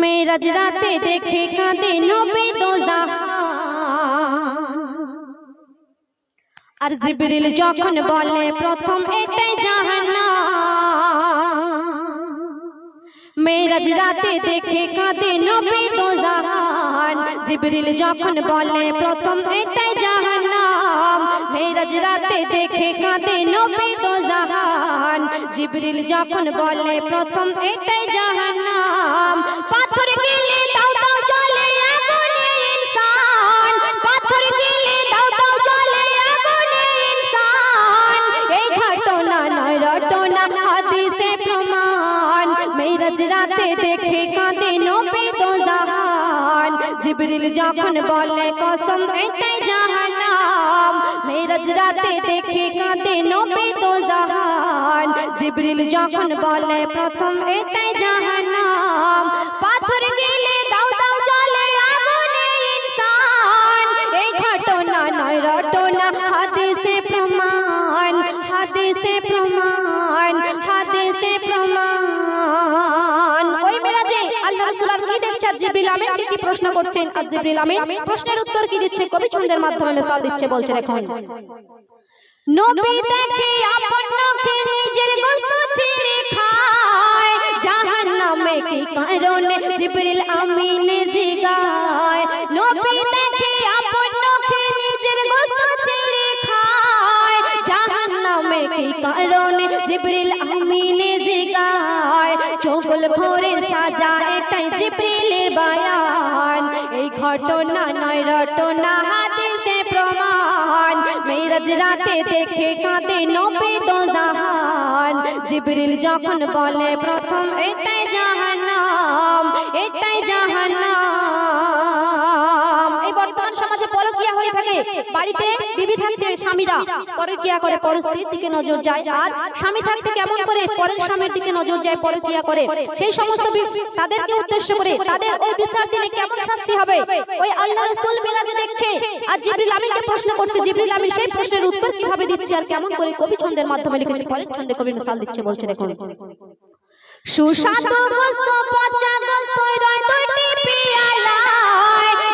মেরাজ রাতে দেখে কাঁদে নবে দোজাহান আর জিবরিল যখন বলে প্রথম এটাই জাহান্নাম মেরাজ রাতে দেখে কাঁদে নবে দোজাহান জিবরিল যখন বলে প্রথম এটাই জাহান্নাম মেরাজ রাতে দেখে কাঁদে নবে দোজাহান জিবরিল যখন বলে, প্রথম এটাই জাহান্নাম। পাথর গেলে দাও দাও জলে আগুনে ইনসান। পাথর গেলে দাও দাও জলে আগুনে ইনসান। এই ঘটনা নয়, রটনা, হাদিসে প্রমাণ। মেরাজ রাতে দেখে কাঁদে জিবরিল যখন বলে কসম এটাই জাহান্নাম মেরাজ রাতে দেখে কাঁদে নবে দোজাহান জিবরিল যখন বলে প্রথম এটাই জাহান্নাম পাথর গেলে মেরাজে আল্লাহ রাসূল আর কি দেখছে? জিবরিল আমিনকে কি প্রশ্ন করছেন? আর জিবরিল আমিন প্রশ্নের উত্তর কি দিচ্ছে? কবি ছন্দের মাধ্যমে মিসাল দিচ্ছে, বলছে দেখুন। জিবরিল আমিনে জিবরিল আমিনে জিগায় চোখল ঘোরের সাজা এটাই জিব্রিলের বায়ান। এই ঘটনা নয়, রটনা হাদিসে প্রমাণ। মেরাজ রাতে দেখে কাঁদে নবে দোজাহান। জিব্রিল যখন বলে, প্রথম এটাই জাহান্নাম পরকিয়া হয়ে থাকে। বাড়িতে বিবি থাকতে স্বামীরা পরকিয়া করে দিকে নজর যায়। আর স্বামী থাকতে কেমন করে পরের স্বামীর দিকে নজর যায়, পরকিয়া করে। সেই সমস্ত তাদেরকে উদ্দেশ্য করে তাদের ওই বিচার দিনে কেমন শাস্তি হবে? ওই আল্লাহ দেখছে। আর জিবরিল আমিনকে প্রশ্ন করছে, জিবরিল আমিন সেই প্রশ্নের উত্তর কীভাবে দিচ্ছে আর কেমন করে কবি ছন্দের মাধ্যমে লিখেছে? পরের ছন্দে কবি মিসাল দিচ্ছে বলছে, দেখুন। সুস্বাদু বস্তু, পচা বস্তু, রয় দুটি পিয়ালায়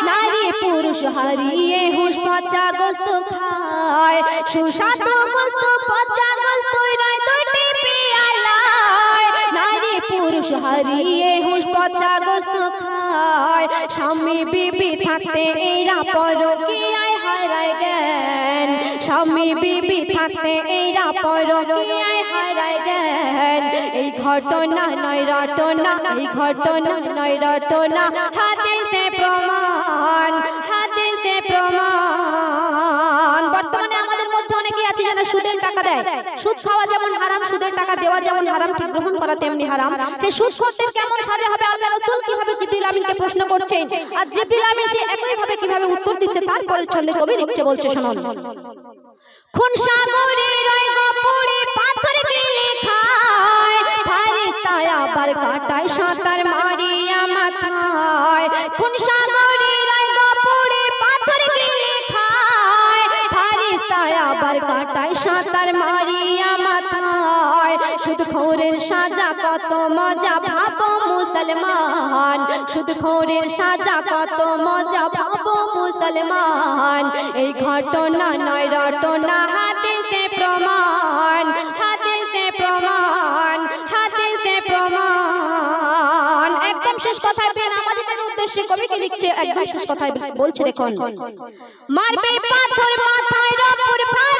নারী পুরুষ হারিয়ে হুঁশ পচা বস্তু খায়। সুস্বাদু বস্তু পচা বস্তু রয় দুটি পিয়ালায় নারী পুরুষ হারিয়ে হুঁশ পচা বস্তু খায়। স্বামী বিবি থাকতে এরা পরকিয়ায় হারায় জ্ঞান। স্বামী বিবি থাকতে এরা পরকিয়ায় হারায় জ্ঞান। এই ঘটনা নয় রটনা। এই ঘটনা নয় রটনা। হাদিসে প্রমাণ, হাদিসে প্রমাণ। বর্তমানে আমাদের মধ্যে আছে যারা সুদের টাকা দেয়। সুদ খাওয়া যেমন হারাম, সুদের টাকা দেওয়া যেমন হারাম, ঠিক গ্রহণ করা তেমনি হারাম। কেমন সাজা হবে আল্লাহ রাসূল? কীভাবে জিবরিল আমিনকে প্রশ্ন করছেন? আর জিবরিল আমিন সে একই ভাবে কীভাবে উত্তর দিচ্ছে? ছন্দে কবি লিখছে, বলছে, শুনুন। খুন সাগরে রয় পাথর গিলে খায় ফারিস্তায় আবার কাটায় সাঁতার মারিয়া মাথায়। খুন খোরের সাজা কত মজা, ভাবো মুসলমান। সুদ খোরের সাজা কত মজা, ভাবো মুসলমান। এই ঘটনা নয়, রটনা, হাদিসে প্রমাণ হাদিসে প্রমাণ হাদিসে প্রমাণ। একদম শেষ কথায় পেয়ে নামাজিদের উদ্দেশ্যে কবি কি লিখছে? একদম শেষ কথায় বলছে, দেখুন। মারবে পাথর মাথায়, রপুর ফারিস্তা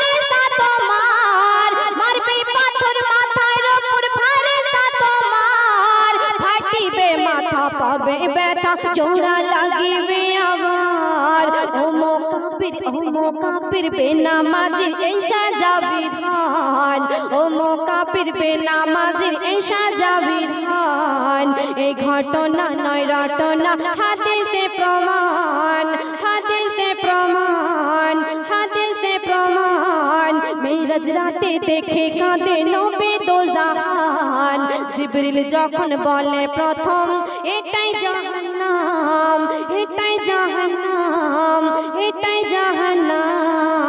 জোড়া লাগিবে আবার। ও কাপির ও মোকাবির বেনামাজির এই সাজা বিধান ও মোকাবির বেনামাজির এসা যাবি ধান। এই ঘটনা নয়, রটনা, হাদিসে প্রমাণ হাদিসে প্রমাণ। মেরাজ রাতে দেখে কাঁদে নবে দোজাহান। জিবরিল যখন বলে, প্রথম, এটাই জাহান্নাম এটাই জাহান্নাম এটাই জাহান্নাম।